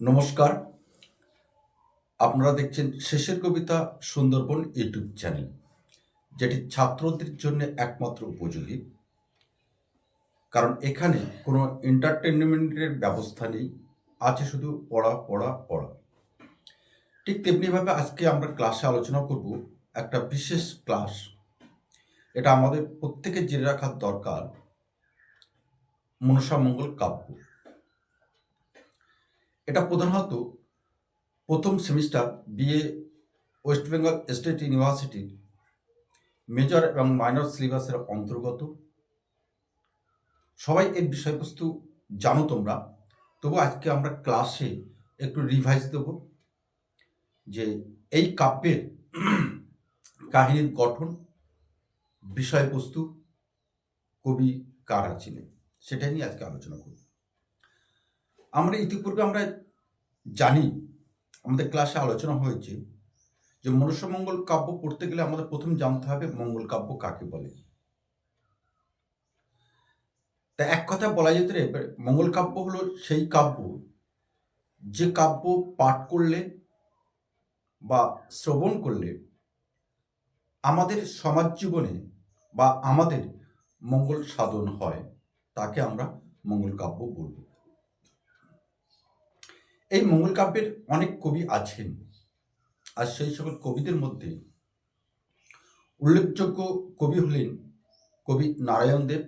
নমস্কার। আপনারা দেখছেন শেষের কবিতা সুন্দরবন ইউটিউব চ্যানেল, যেটি ছাত্রদের জন্য একমাত্র উপযোগী। কারণ এখানে কোনো এন্টারটেনমেন্টের ব্যবস্থা নেই, আছে শুধু পড়া পড়া পড়া। ঠিক তেমনিভাবে আজকে আমরা ক্লাসে আলোচনা করব একটা বিশেষ ক্লাস। এটা আমাদের প্রত্যেকের জেনে রাখার দরকার মনসামঙ্গল কাব্য। এটা প্রধানত প্রথম semester BA West Bengal State ইউনিভার্সিটির মেজর এবং মাইনর সিলেবাসের অন্তর্গত। সবাই এর বিষয়বস্তু জানো তোমরা, তবু আজকে আমরা ক্লাসে একটু রিভাইজ দেব যে এই কাব্যের কাহিনীর গঠন, বিষয়বস্তু, কবি কারা ছিলেন, সেটাই নিয়ে আজকে আলোচনা করব। আমরা ইতিপূর্বে আমরা জানি, আমাদের ক্লাসে আলোচনা হয়েছে যে মনুষ্যমঙ্গল কাব্য পড়তে গেলে আমাদের প্রথম জানতে হবে মঙ্গল কাব্য কাকে বলে। তা এক কথা বলা যেতে মঙ্গল কাব্য হলো সেই কাব্য, যে কাব্য পাঠ করলে বা শ্রবণ করলে আমাদের সমাজ জীবনে বা আমাদের মঙ্গল সাধন হয়, তাকে আমরা মঙ্গল কাব্য বলব। এই মঙ্গল কাব্যের অনেক কবি আছেন। আর সেই সকল কবিদের মধ্যে উল্লেখযোগ্য কবি হলেন কবি নারায়ণ দেব।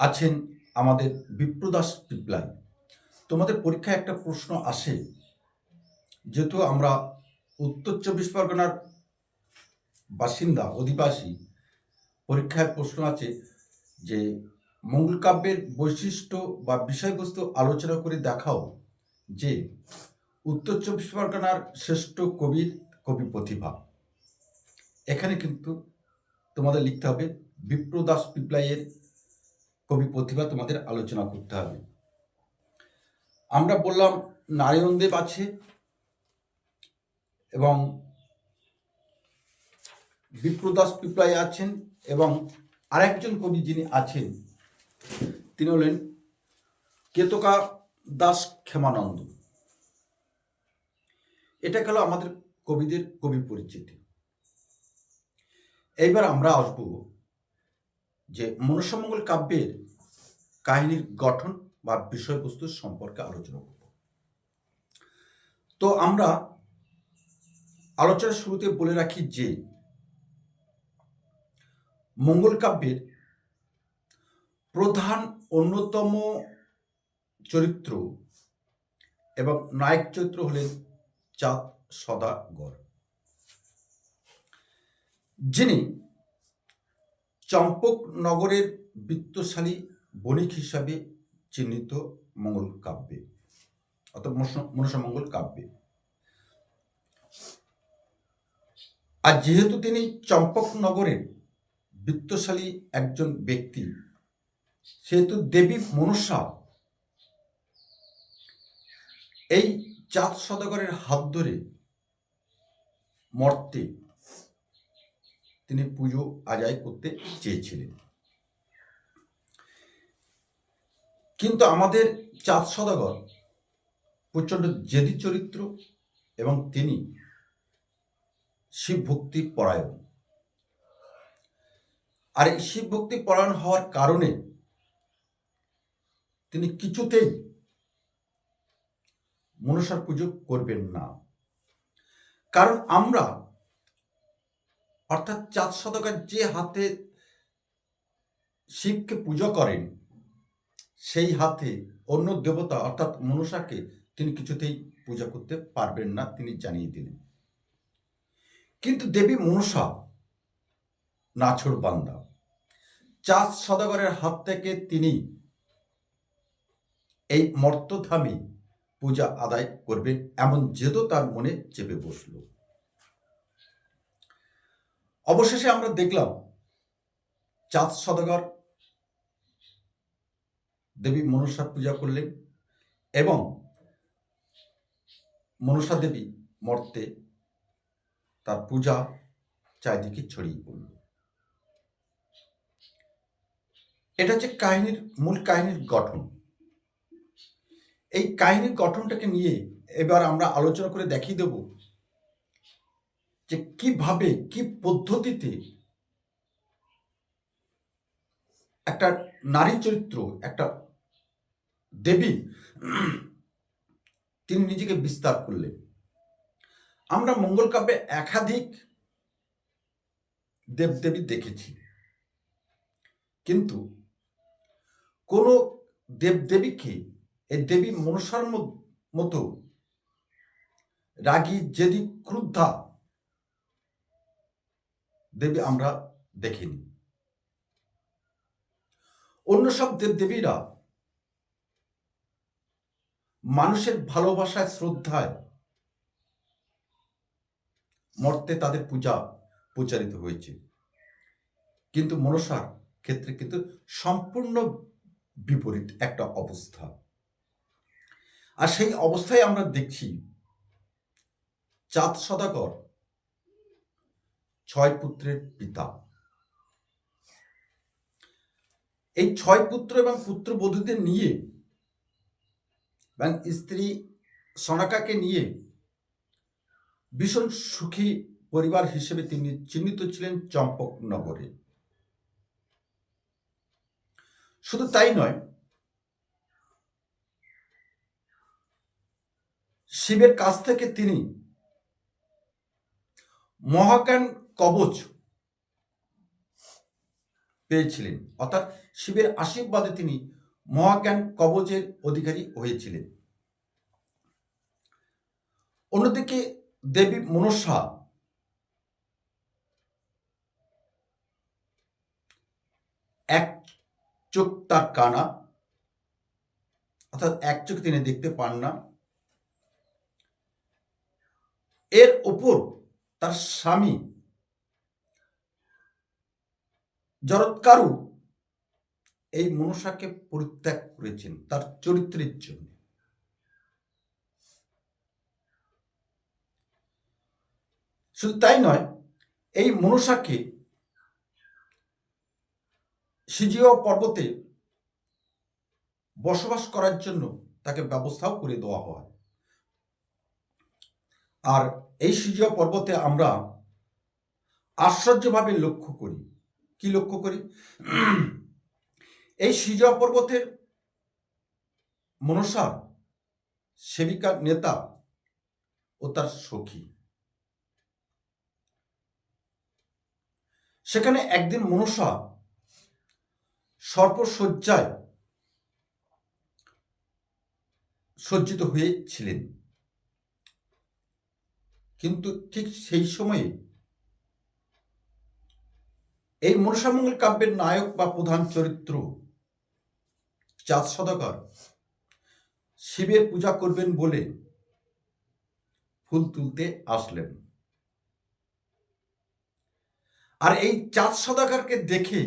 আছেন আমাদের বিপ্রদাস পিপলাই তোমাদের পরীক্ষায় একটা প্রশ্ন আসে, যেহেতু আমরা উত্তর চব্বিশ পরগনার বাসিন্দা, অধিবাসী, পরীক্ষায় প্রশ্ন আছে যে মঙ্গল কাব্যের বৈশিষ্ট্য বা বিষয়বস্তু আলোচনা করে দেখাও যে উত্তর চব্বিশ পরগনার শ্রেষ্ঠ কবির কবি প্রতিভা। এখানে কিন্তু তোমাদের লিখতে হবে বিপ্রদাস পিপলাইয়ের কবি প্রতিভা তোমাদের আলোচনা করতে হবে। আমরা বললাম নারায়ণদেব আছে এবং বিপ্রদাস পিপলাই আছেন এবং আরেকজন কবি যিনি আছেন তিনি হলেন কেতকা দাস ক্ষেমানন্দ। এটা গেল আমাদের কবিদের কবি পরিচিতি। এইবার আমরা আসব যে মনুষ্যমঙ্গল কাব্যের কাহিনীর গঠন বা বিষয়বস্তু সম্পর্কে আলোচনা করব। তো আমরা আলোচনার শুরুতে বলে রাখি যে মঙ্গল কাব্যের প্রধান অন্যতম চরিত্র এবং নায়ক চরিত্র হলেন চাঁদ সদাগর। যিনি চম্পক নগরের বিত্তশালী বণিক হিসাবে চিহ্নিত মঙ্গল কাব্যে, অর্থাৎ মনসামঙ্গল কাব্যে। আর যেহেতু তিনি চম্পক নগরের বিত্তশালী একজন ব্যক্তি সেহেতু দেবী মনসা এই চাঁদ সদাগরের হাত ধরে মর্তে তিনি পুজো আদায় করতে চেয়েছিলেন। কিন্তু আমাদের চাঁদ সদাগর, প্রচণ্ড জেদি চরিত্র এবং তিনি শিব ভক্তি পরায়ণ আর এই শিব ভক্তি পরায়ণ হওয়ার কারণে তিনি কিছুতেই মনসার পুজো করবেন না। কারণ আমরা অর্থাৎ চাঁদ শতকের যে হাতে শিবকে পুজো করেন, সেই হাতে অন্য দেবতা অর্থাৎ মনসাকে তিনি কিছুতেই পূজা করতে পারবেন না, তিনি জানিয়ে দিলেন। কিন্তু দেবী মনসা নাছর বান্দা। চাঁদ সদাগরের হাত থেকে তিনি এই মর্তধামে পূজা আদায় করবেন এমন জেদও তার মনে চেপে বসল। অবশেষে আমরা দেখলাম, চাঁদ সদাগর দেবী মনসার পূজা করলেন এবং মনসা দেবী মর্তে তার পূজা চারিদিকে ছড়িয়ে পড়ল। এটা হচ্ছে কাহিনীর, মূল কাহিনীর গঠন। এই কাহিনীর গঠনটাকে নিয়ে এবার আমরা আলোচনা করে দেখিয়ে দেব যে কীভাবে, কি পদ্ধতিতে একটা নারী চরিত্র, একটা দেবী তিনি নিজেকে বিস্তার করলেন। আমরা মঙ্গল কাব্যে একাধিক দেবদেবী দেখেছি। কিন্তু কোন দেবদেবীকে এই দেবী মনসার মতো রাগী যেদি ক্রুদ্ধা, দেবী আমরা দেখিনি। অন্য সব দেবদেবীরা মানুষের ভালোবাসায়, শ্রদ্ধায় মর্তে তাদের পূজা প্রচারিত হয়েছে। কিন্তু মনসার ক্ষেত্রে কিন্তু সম্পূর্ণ বিপরীত একটা অবস্থা। আর সেই অবস্থায় আমরা দেখছি চাঁদ সদাগর, ছয় পুত্রের পিতা। এই ছয় পুত্র এবং পুত্র পুত্রবধূদের নিয়ে এবং স্ত্রী সনাকাকে নিয়ে ভীষণ সুখী পরিবার হিসেবে তিনি চিহ্নিত ছিলেন চম্পকনগরে। শুধু তাই নয় শিবের কাছ থেকে তিনি মহাকান কবচ পেয়েছিলেন। অর্থাৎ শিবের আশীর্বাদে তিনি মহাকান কবচের অধিকারী হয়েছিলেন। অন্যদিকে দেবী মনসা এক চোখ তার কানা, অর্থাৎ এক চোখ তিনি দেখতে পান না। এর উপর তার স্বামী জরৎকারু এই মনসাকে পরিত্যাগ করেছেন তার চরিত্রের জন্য। শুধু তাই নয়, এই মনসাকে সিজিও পর্বতে বসবাস করার জন্য তাকে ব্যবস্থাও করে দেওয়া হয়। আর এই সিজিও পর্বতে আমরা আশ্চর্যভাবে লক্ষ্য করি। কি লক্ষ্য করি? এই সিজিও পর্বতের মনসা সেবিকার নেতা ও তার সখী। সেখানে একদিন মনসা সর্পসজ্জায় সজ্জিত হয়েছিলেন। কিন্তু ঠিক সেই সময়ে এই মনসামঙ্গল কাব্যের নায়ক বা প্রধান চরিত্র চাঁদ সদাগর, শিবের পূজা করবেন বলে ফুল তুলতে আসলেন। আর এই চাঁদ সদাকারকে দেখে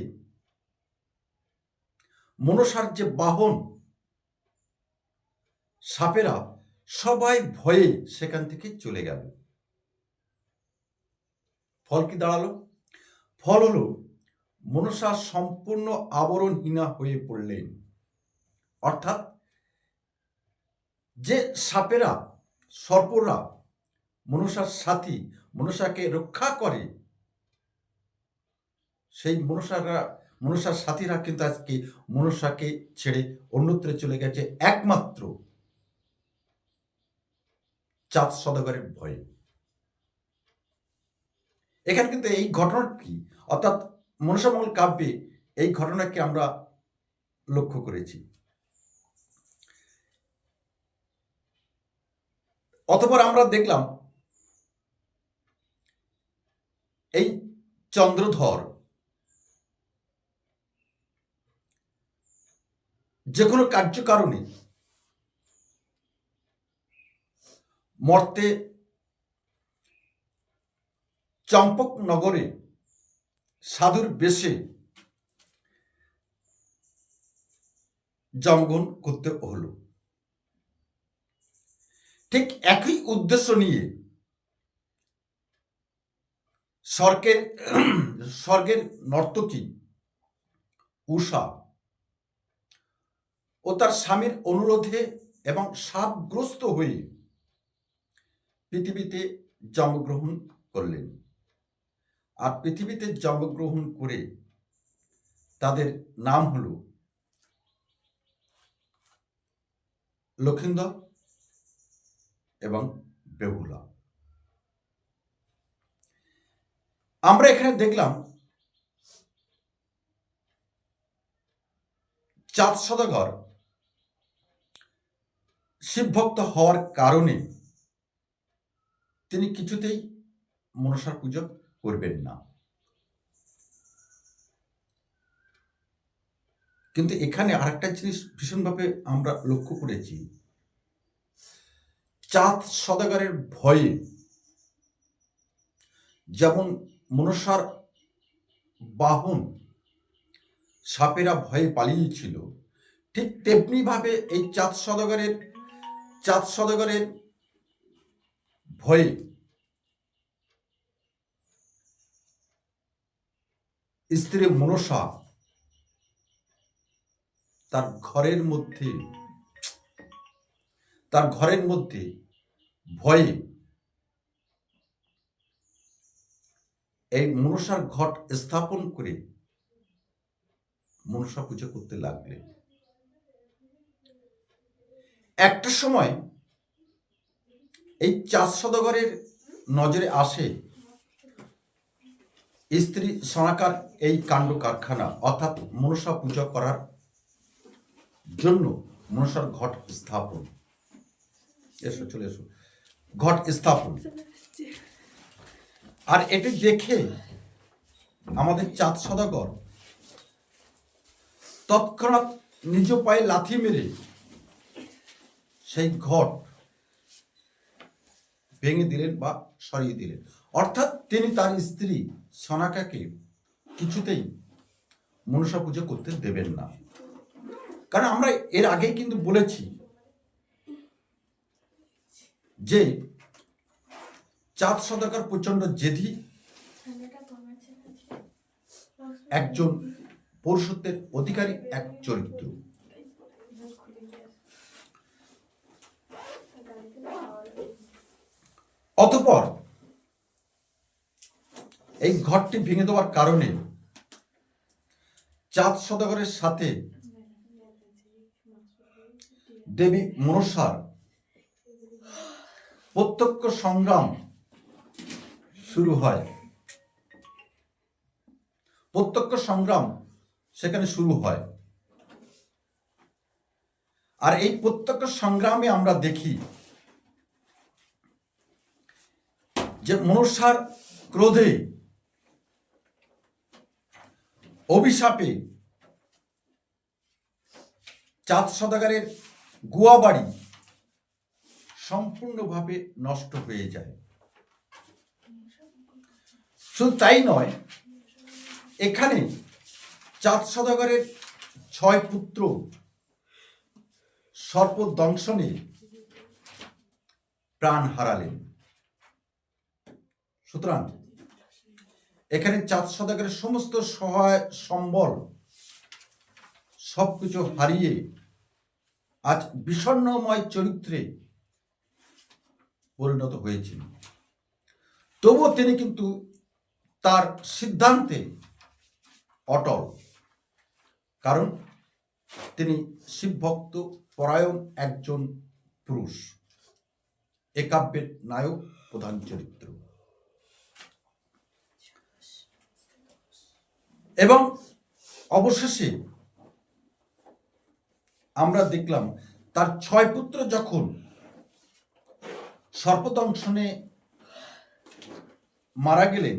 মনসার যে বাহন, সাপেরা সবাই ভয়ে সেখান থেকে চলে গেল। ফল কি দাঁড়াল? ফল হলো মনসা সম্পূর্ণ আবরণহীনা হয়ে পড়লেন। অর্থাৎ যে সাপেরা, সর্পরা মনসার সাথী, মনসাকে রক্ষা করে, সেই মনসারা, মনসার সাথীরা কিন্তু আজকে মনসাকে ছেড়ে অন্যত্র চলে গেছে একমাত্র চাঁদ সদাগরের ভয়ে। এখানে কিন্তু এই ঘটনাটি অর্থাৎ মনসামঙ্গল কাব্যে এই ঘটনাকে আমরা লক্ষ্য করেছি। অতপর আমরা দেখলাম এই চন্দ্রধর যে কোনো কার্যকারণে মর্তে চম্পক নগরে সাধুর বেশে জঙ্গন করতে হলো। ঠিক একই উদ্দেশ্য নিয়ে স্বর্গের স্বর্গের নর্তকী উষা ও তার স্বামীর অনুরোধে এবং সাপগ্রস্ত হয়ে পৃথিবীতে জন্মগ্রহণ করলেন। আর পৃথিবীতে জন্মগ্রহণ করে তাদের নাম হল লক্ষিন্দর এবং বেহুলা। আমরা এখানে দেখলাম চাঁদ সদাগর শিবভক্ত হওয়ার কারণে তিনি কিছুতেই মনসার পুজো করবেন না। কিন্তু এখানে আরেকটা জিনিস ভীষণভাবে আমরা লক্ষ্য করেছি। চাঁদ সদাগরের ভয়ে যেমন মনসার বাহন সাপেরা ভয়ে পালিয়েছিল ঠিক তেমনি ভাবে এই চাঁদ সদাগরের চাঁদ সদাগরের ভয়ে স্ত্রী মনসা তার ঘরের মধ্যে, তার ঘরের মধ্যে ভয়ে এই মনসার ঘট স্থাপন করে মনসা পুজো করতে লাগলেন। একটা সময় এই চাষ সদগরের নজরে আসে স্ত্রী সনাকার এই কাণ্ড কারখানা অর্থাৎ মনসা পূজা করার জন্য মনসার ঘট স্থাপন। এসো, চলে এসো। ঘট স্থাপন। আর এটি দেখে আমাদের চাঁদ সদাগর তৎক্ষণাৎ নিজ পায়ে লাথি মেরে সেই ঘট ভেঙে দিলেন বা সরিয়ে দিলেন। অর্থাৎ তিনি তার স্ত্রী সনাকাকে কিছুতেই মনসা পুজো করতে দেবেন না। কারণ আমরা এর আগে কিন্তু বলেছি যে চাঁদ সদাকার প্রচণ্ড জেদি। একজন পৌরসত্বের অধিকারী, এক চরিত্র। অতপর এই ঘরটি ভেঙে দেওয়ার কারণে চাঁদ সদাগরের সাথে দেবী মনসার প্রত্যক্ষ সংগ্রাম শুরু হয়। প্রত্যক্ষ সংগ্রাম সেখানে শুরু হয়। আর এই প্রত্যক্ষ সংগ্রামে আমরা দেখি যে মনসার ক্রোধে অভিশাপে চাঁদ সদাগারের গুয়াবাড়ি সম্পূর্ণভাবে নষ্ট হয়ে যায়। শুধু তাই নয়, এখানে চাঁদ সদাগরের ছয় পুত্র সর্পদংশনে প্রাণ হারালেন। সুতরাং এখানে চাঁদ সদাগরের সমস্ত সহায় সম্বল সবকিছু হারিয়ে আজ বিষণ্ণময় চরিত্রে পরিণত হয়েছিল তবুও তিনি কিন্তু তার সিদ্ধান্তে অটল। কারণ তিনি শিবভক্ত পরায়ণ একজন পুরুষ। এ কাব্যের নায়ক প্রধান চরিত্র। এবং অবশেষে আমরা দেখলাম তার ছয় পুত্র যখন সর্পদংশনে মারা গেলেন,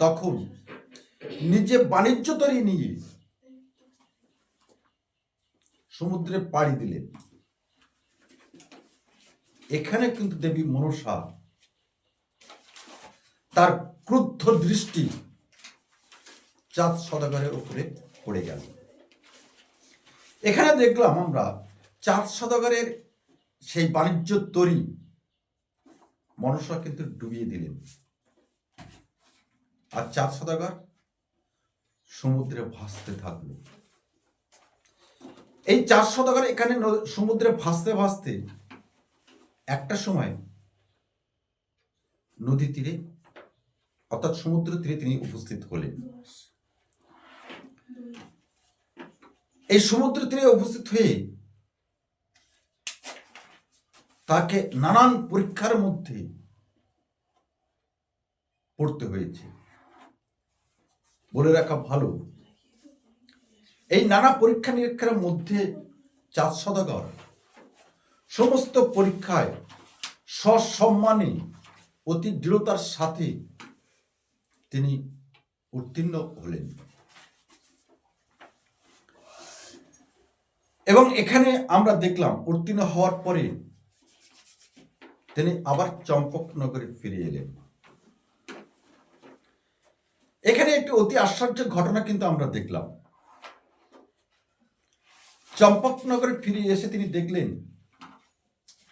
তখন নিজে বাণিজ্য তরী নিয়ে সমুদ্রে পাড়ি দিলেন। এখানে কিন্তু দেবী মনসা তার ক্রুদ্ধ দৃষ্টি চাঁদ সদাগরের উপরে পড়ে গেল। এখানে দেখলাম আমরা চাঁদ সদাগরের সেই বাণিজ্য তরি মনসা কিন্তু ডুবিয়ে দিলেন। আর চাঁদ সদাগর সমুদ্রে ভাসতে থাকল। এই চার শতকের এখানে সমুদ্রে ভাসতে ভাসতে একটা সময় নদী তীরে, অর্থাৎ সমুদ্র তীরে তিনি উপস্থিত হলেন। এই সমুদ্র তীরে উপস্থিত হয়ে তাকে নানান পরীক্ষার মধ্যে পড়তে হয়েছে। বলে রাখা ভালো। এই নানা পরীক্ষা নিরীক্ষার মধ্যে চাঁদ সদাগর। সমস্ত পরীক্ষায় সসম্মানে অতি দৃঢ়তার সাথে তিনি উত্তীর্ণ হলেন। এবং এখানে আমরা দেখলাম উত্তীর্ণ হওয়ার পরে তিনি আবার চম্পকনগরে ফিরে এলেন। এখানে একটি অতি আশ্চর্য ঘটনা কিন্তু আমরা দেখলাম। চম্পকনগরে ফিরে এসে তিনি দেখলেন,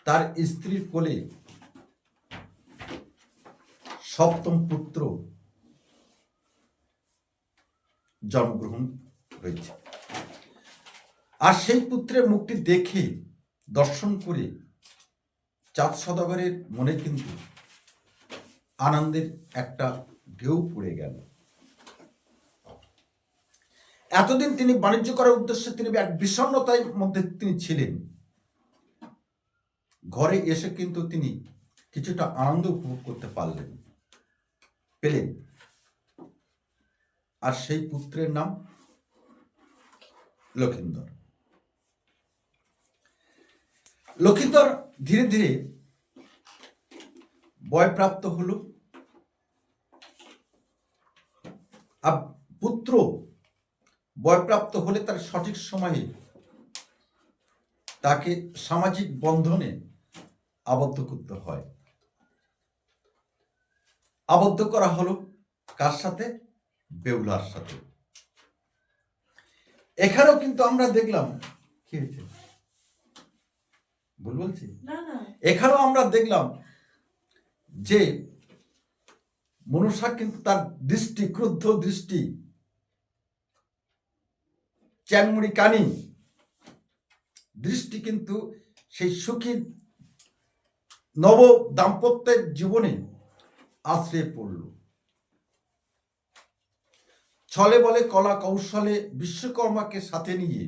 তার স্ত্রীর কোলে সপ্তম পুত্র জন্মগ্রহণ হয়েছে। আর সেই পুত্রের মুখটি দেখে, দর্শন করে চাঁদ সদাগরের মনে কিন্তু আনন্দের একটা ঢেউ পড়ে গেল। এতদিন তিনি বাণিজ্য করার উদ্দেশ্যে তিনি এক বিষণ্ণতার মধ্যে তিনি ছিলেন। ঘরে এসে কিন্তু তিনি কিছুটা আনন্দ উপভোগ করতে পারলেন, পেলেন। আর সেই পুত্রের নাম লক্ষিন্দর লক্ষিন্দর ধীরে ধীরে বয়প্রাপ্ত হল। পুত্র বয়প্রাপ্ত হলে তার সঠিক সময়ে তাকে সামাজিক বন্ধনে আবদ্ধ করতে হয়। আবদ্ধ করা হলো কার সাথে? বেউলার সাথে। এখানেও কিন্তু আমরা দেখলাম, কি হয়েছে? ভুল বলছি? এখানেও আমরা দেখলাম যে মনুষ্য কিন্তু তার দৃষ্টি ক্রুদ্ধ দৃষ্টি চ্যাংমুড়ি কানি দৃষ্টি কিন্তু সেই সুখী নব দাম্পত্যের জীবনে আশ্রয়ে পড়ল। ছলে বলে কলা কৌশলে বিশ্বকর্মাকে সাথে নিয়ে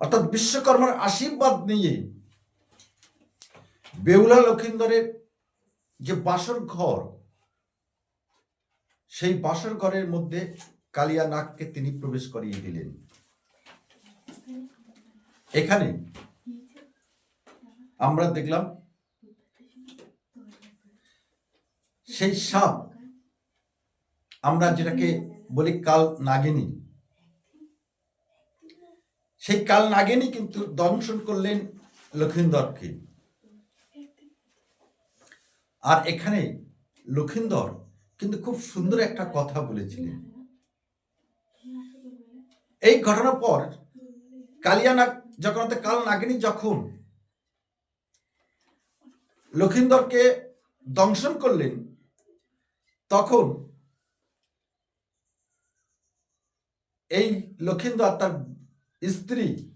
অর্থাৎ বিশ্বকর্মার আশীর্বাদ নিয়ে বেউলা লক্ষিন্দরের যে বাসর ঘর, সেই বাসর ঘরের মধ্যে কালিয়া নাগকে তিনি প্রবেশ করিয়ে দিলেন। এখানে আমরা দেখলাম সেই সাপ, আমরা যেটাকে বলি কাল নাগিনী সেই কাল নাগিনী কিন্তু দংশন করলেন লক্ষিন্দরকে। আর এখানে লক্ষিন্দর কিন্তু খুব সুন্দর একটা কথা বলেছিলেন। এই ঘটনার পর কালিয়ানাগ যখন কাল নাগিনী যখন লক্ষিন্দরকে দংশন করলেন, তখন এই লক্ষিন্দর তার স্ত্রী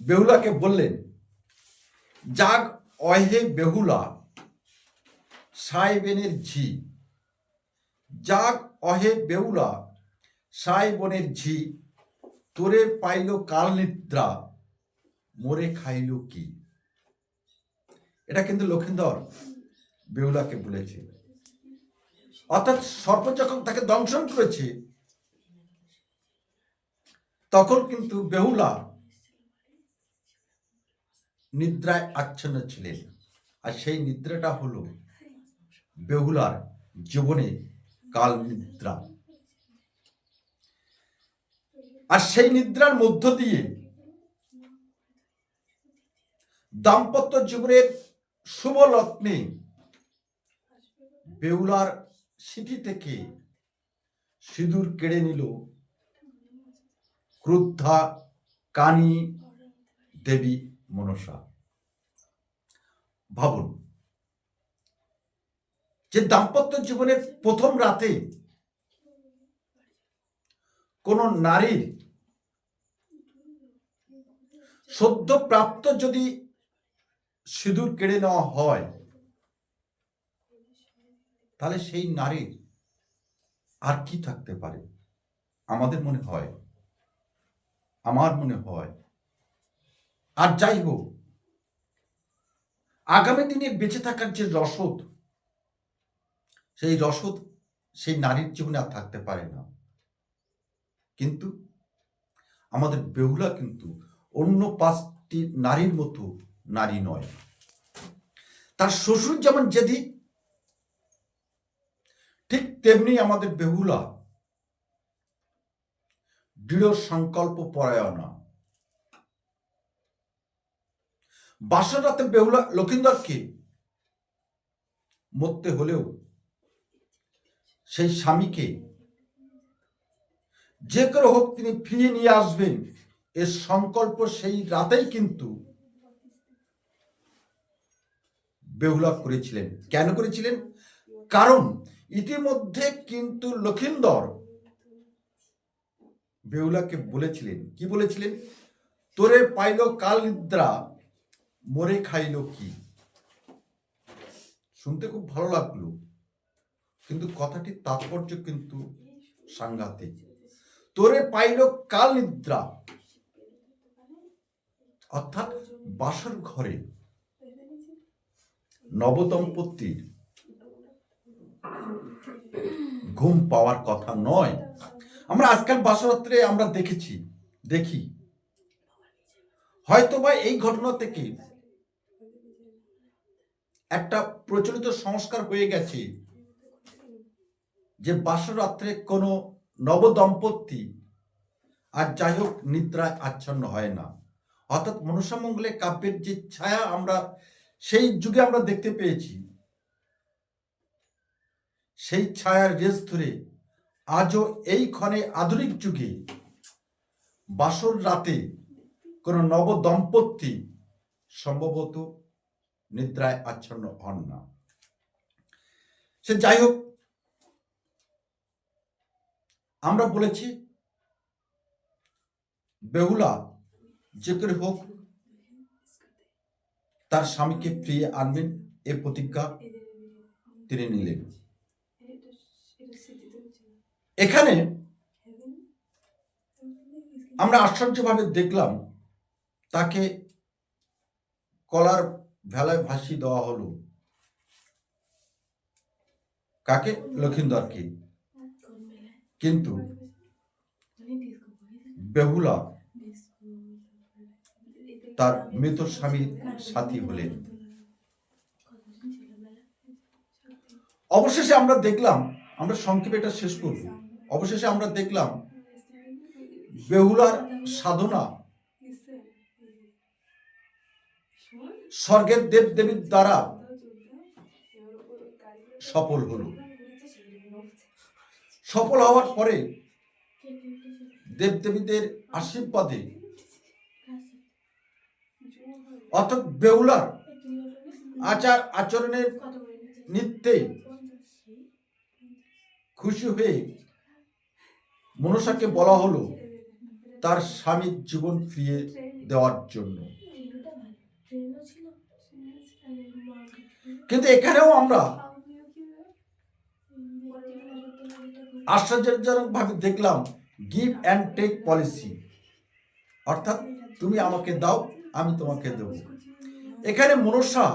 বেহুলাকে বললেন, যাগ অহে বেহুলা সাই সাইবেনের ঝি। যাগ অহে বেহুলা সাই বনের ঝি, তোরে পাইল কাল নিদ্রা মোরে খাইল কি? এটা কিন্তু লক্ষিন্দর বেহুলাকে বলেছে। অর্থাৎ সর্প যখন তাকে দংশন করেছে। তখন কিন্তু বেহুলা নিদ্রায় আচ্ছন্ন ছিলেন। আর সেই নিদ্রাটা হলো বেহুলার জীবনে কাল নিদ্রা আর সেই নিদ্রার মধ্য দিয়ে দাম্পত্য জীবনের শুভ লগ্নে বেহুলার স্মৃতি থেকে সিঁদুর কেড়ে নিল ক্রুদ্ধা কানী দেবী মনসা। ভাবুন, যে দাম্পত্য জীবনের প্রথম রাতে কোনো নারীর সদ্যপ্রাপ্ত যদি সিঁদুর কেড়ে নেওয়া হয়, তাহলে সেই নারীর আর কি থাকতে পারে? আমাদের মনে হয় আমার মনে হয়। আর যাই হোক, আগামী দিনে বেঁচে থাকার যে রসদ, সেই রসদ সেই নারীর জীবনে আর থাকতে পারে না। কিন্তু আমাদের বেহুলা কিন্তু অন্য পাঁচটি নারীর মতো নারী নয়। তার শ্বশুর যেমন জেদি ঠিক তেমনি আমাদের বেহুলা দৃঢ় সংকল্প পরায়ণা। বাসর রাতে বেহুলা লক্ষিন্দরকে মরতে হলেও সেই স্বামীকে যে করে হোক তিনি ফিরিয়ে নিয়ে আসবেন, এর সংকল্প সেই রাতেই কিন্তু বেহুলা করেছিলেন। কেন করেছিলেন? কারণ ইতিমধ্যে কিন্তু লক্ষিন্দর বেহুলাকে বলেছিলেন। কি বলেছিলেন? তোরে পাইল কাল নিদ্রা, মরে খাইল কি? শুনতে খুব ভালো লাগল, কিন্তু কথাটির তাৎপর্য কিন্তু সাংঘাতিক। তোরে পাইল কাল নিদ্রা, অর্থাৎ বাসর ঘরে নবদম্পতির ঘুম পাওয়ার কথা নয় আমরা আজকাল বাসরাত্রে আমরা দেখেছি, দেখি। হয়তোবা এই ঘটনা থেকে একটা প্রচলিত সংস্কার হয়ে গেছে যে বাসরাত্রে কোনো নবদম্পতি আর যাই হোক নিদ্রায় আচ্ছন্ন হয় না। অর্থাৎ মনসামঙ্গলে কাব্যের যে ছায়া আমরা, সেই যুগে আমরা দেখতে পেয়েছি। সেই ছায়ার রেস ধরে আজও এই ক্ষণে আধুনিক যুগে বাসর রাতে কোনো নবদম্পতি সম্ভবত নিদ্রায় আচ্ছন্ন হন না। সে যাই হোক, আমরা বলেছি বেহুলা যে করে হোক তার স্বামীকে ফিরিয়ে আনবেন, এ প্রতিজ্ঞা তিনি নিলেন। এখানে আমরা আশ্চর্যভাবে দেখলাম তাকে কলার ভেলায় ভাসিয়ে দেওয়া হলো। কাকে? লক্ষিন্দরকে। কিন্তু বেহুলা তার মৃত স্বামীর সাথী হলেন। অবশেষে আমরা দেখলাম আমরা সংক্ষেপে এটা শেষ করব। অবশেষে আমরা দেখলাম, বেহুলার সাধনা স্বর্গের দেব দেবীর দ্বারা সফল হলো। সফল হওয়ার পরে দেবদেবীদের আশীর্বাদে অর্থাৎ বেহুলার আচার আচরণের নিত্যে খুশি হয়ে মনসাকে বলা হলো তার স্বামীর জীবন ফিরিয়ে দেওয়ার জন্য। কিন্তু এখানেও আমরা আশ্চর্যজনক ভাবে দেখলাম গিভ অ্যান্ড টেক পলিসি অর্থাৎ তুমি আমাকে দাও, আমি তোমাকে দেব। এখানে মনসা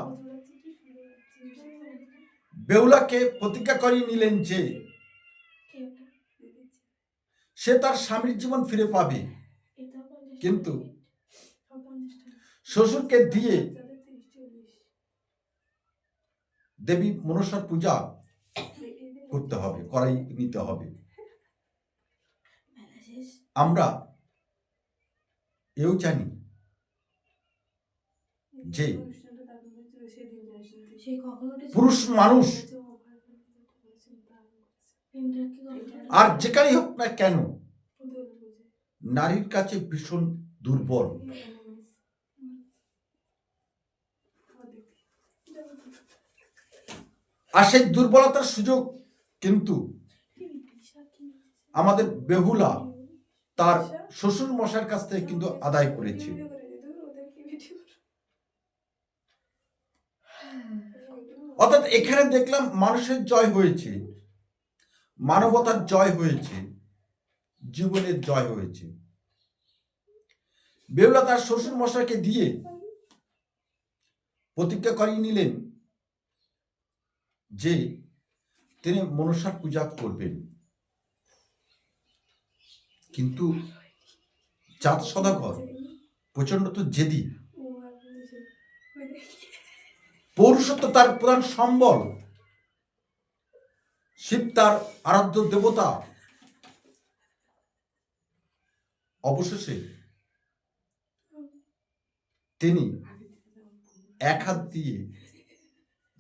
বেউলাকে প্রতিজ্ঞা করিয়ে নিলেন যে সে তার স্বামীর জীবন ফিরে পাবে। কিন্তু শ্বশুরকে দিয়ে দেবী মনসার পূজা করতে হবে করাই নিতে হবে। আমরা এও জানি যে পুরুষ মানুষ আর যেখানেই হোক না কেন নারীর কাছে ভীষণ দুর্বল। আর সেই দুর্বলতার সুযোগ কিন্তু আমাদের বেহুলা তার শ্বশুর মশার কাছ থেকে কিন্তু আদায় করেছে। অর্থাৎ এখানে দেখলাম মানুষের জয় হয়েছে। মানবতার জয় হয়েছে জীবনের জয় হয়েছে। বেউলা তার শ্বশুর মশাইকে দিয়ে প্রতিজ্ঞা করিয়ে নিলেন যে তিনি মনসার পূজা করবেন। কিন্তু চাঁদ সদাগর প্রচণ্ড তো জেদি। পৌরুষত্ব তার প্রধান সম্বল। শিব তার আরাধ্য দেবতা। অবশেষে তিনি এক হাত দিয়ে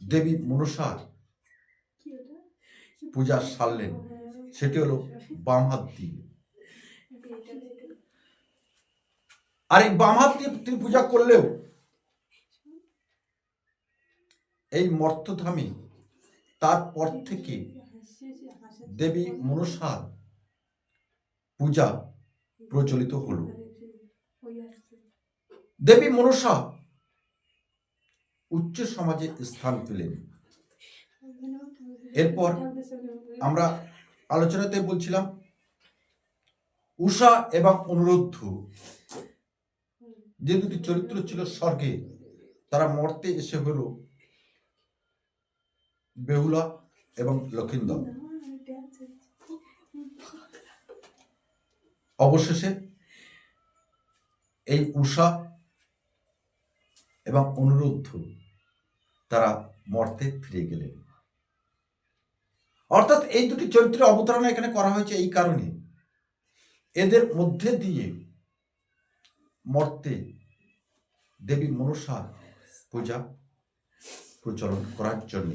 দেবী মনসার পূজা সারলেন। সেটি হলো বাম হাত দিয়ে। আর এই বাম হাত দিয়ে তিনি পূজা করলেও এই মর্তধামে তারপর থেকে দেবী মনসার পূজা প্রচলিত হলো। দেবী মনসা উচ্চ সমাজে স্থান পেলেন। এরপর আমরা আলোচনাতে বলছিলাম, উষা এবং অনুরুদ্ধ যে দুটি চরিত্র ছিল স্বর্গে, তারা মর্তে এসে হলো বেহুলা এবং লক্ষিন্দর অবশেষে এই উষা এবং অনুরুদ্ধ তারা মর্তে ফিরে গেলেন। অর্থাৎ এই দুটি চরিত্রের অবতারণা এখানে করা হয়েছে এই কারণে। এদের মধ্যে দিয়ে মর্তে দেবী মনসার পূজা প্রচলন করার জন্য।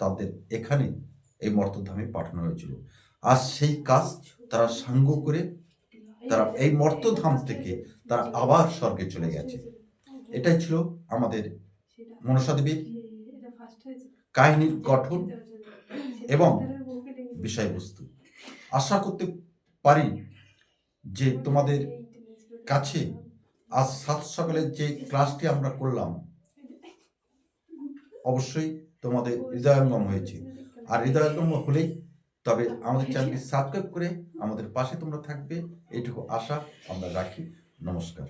তাদের এখানে এই মর্তধামে পাঠানো হয়েছিল। আর সেই কাজ তারা সাঙ্গ করে তারা এই মর্তধাম থেকে তারা আবার স্বর্গে চলে গেছে। এটাই ছিল আমাদের মনসা দেবীর কাহিনীর গঠন এবং বিষয়বস্তু। আশা করতে পারি যে তোমাদের কাছে আজ সাত সকালের যে ক্লাসটি আমরা করলাম, অবশ্যই তোমাদের হৃদয়ঙ্গম হয়েছে। আর হৃদয়ঙ্গম হলেই তবে আমাদের চ্যানেলটি সাবস্ক্রাইব করে আমাদের পাশে তোমরা থাকবে। এইটুকু আশা আমরা রাখি। নমস্কার।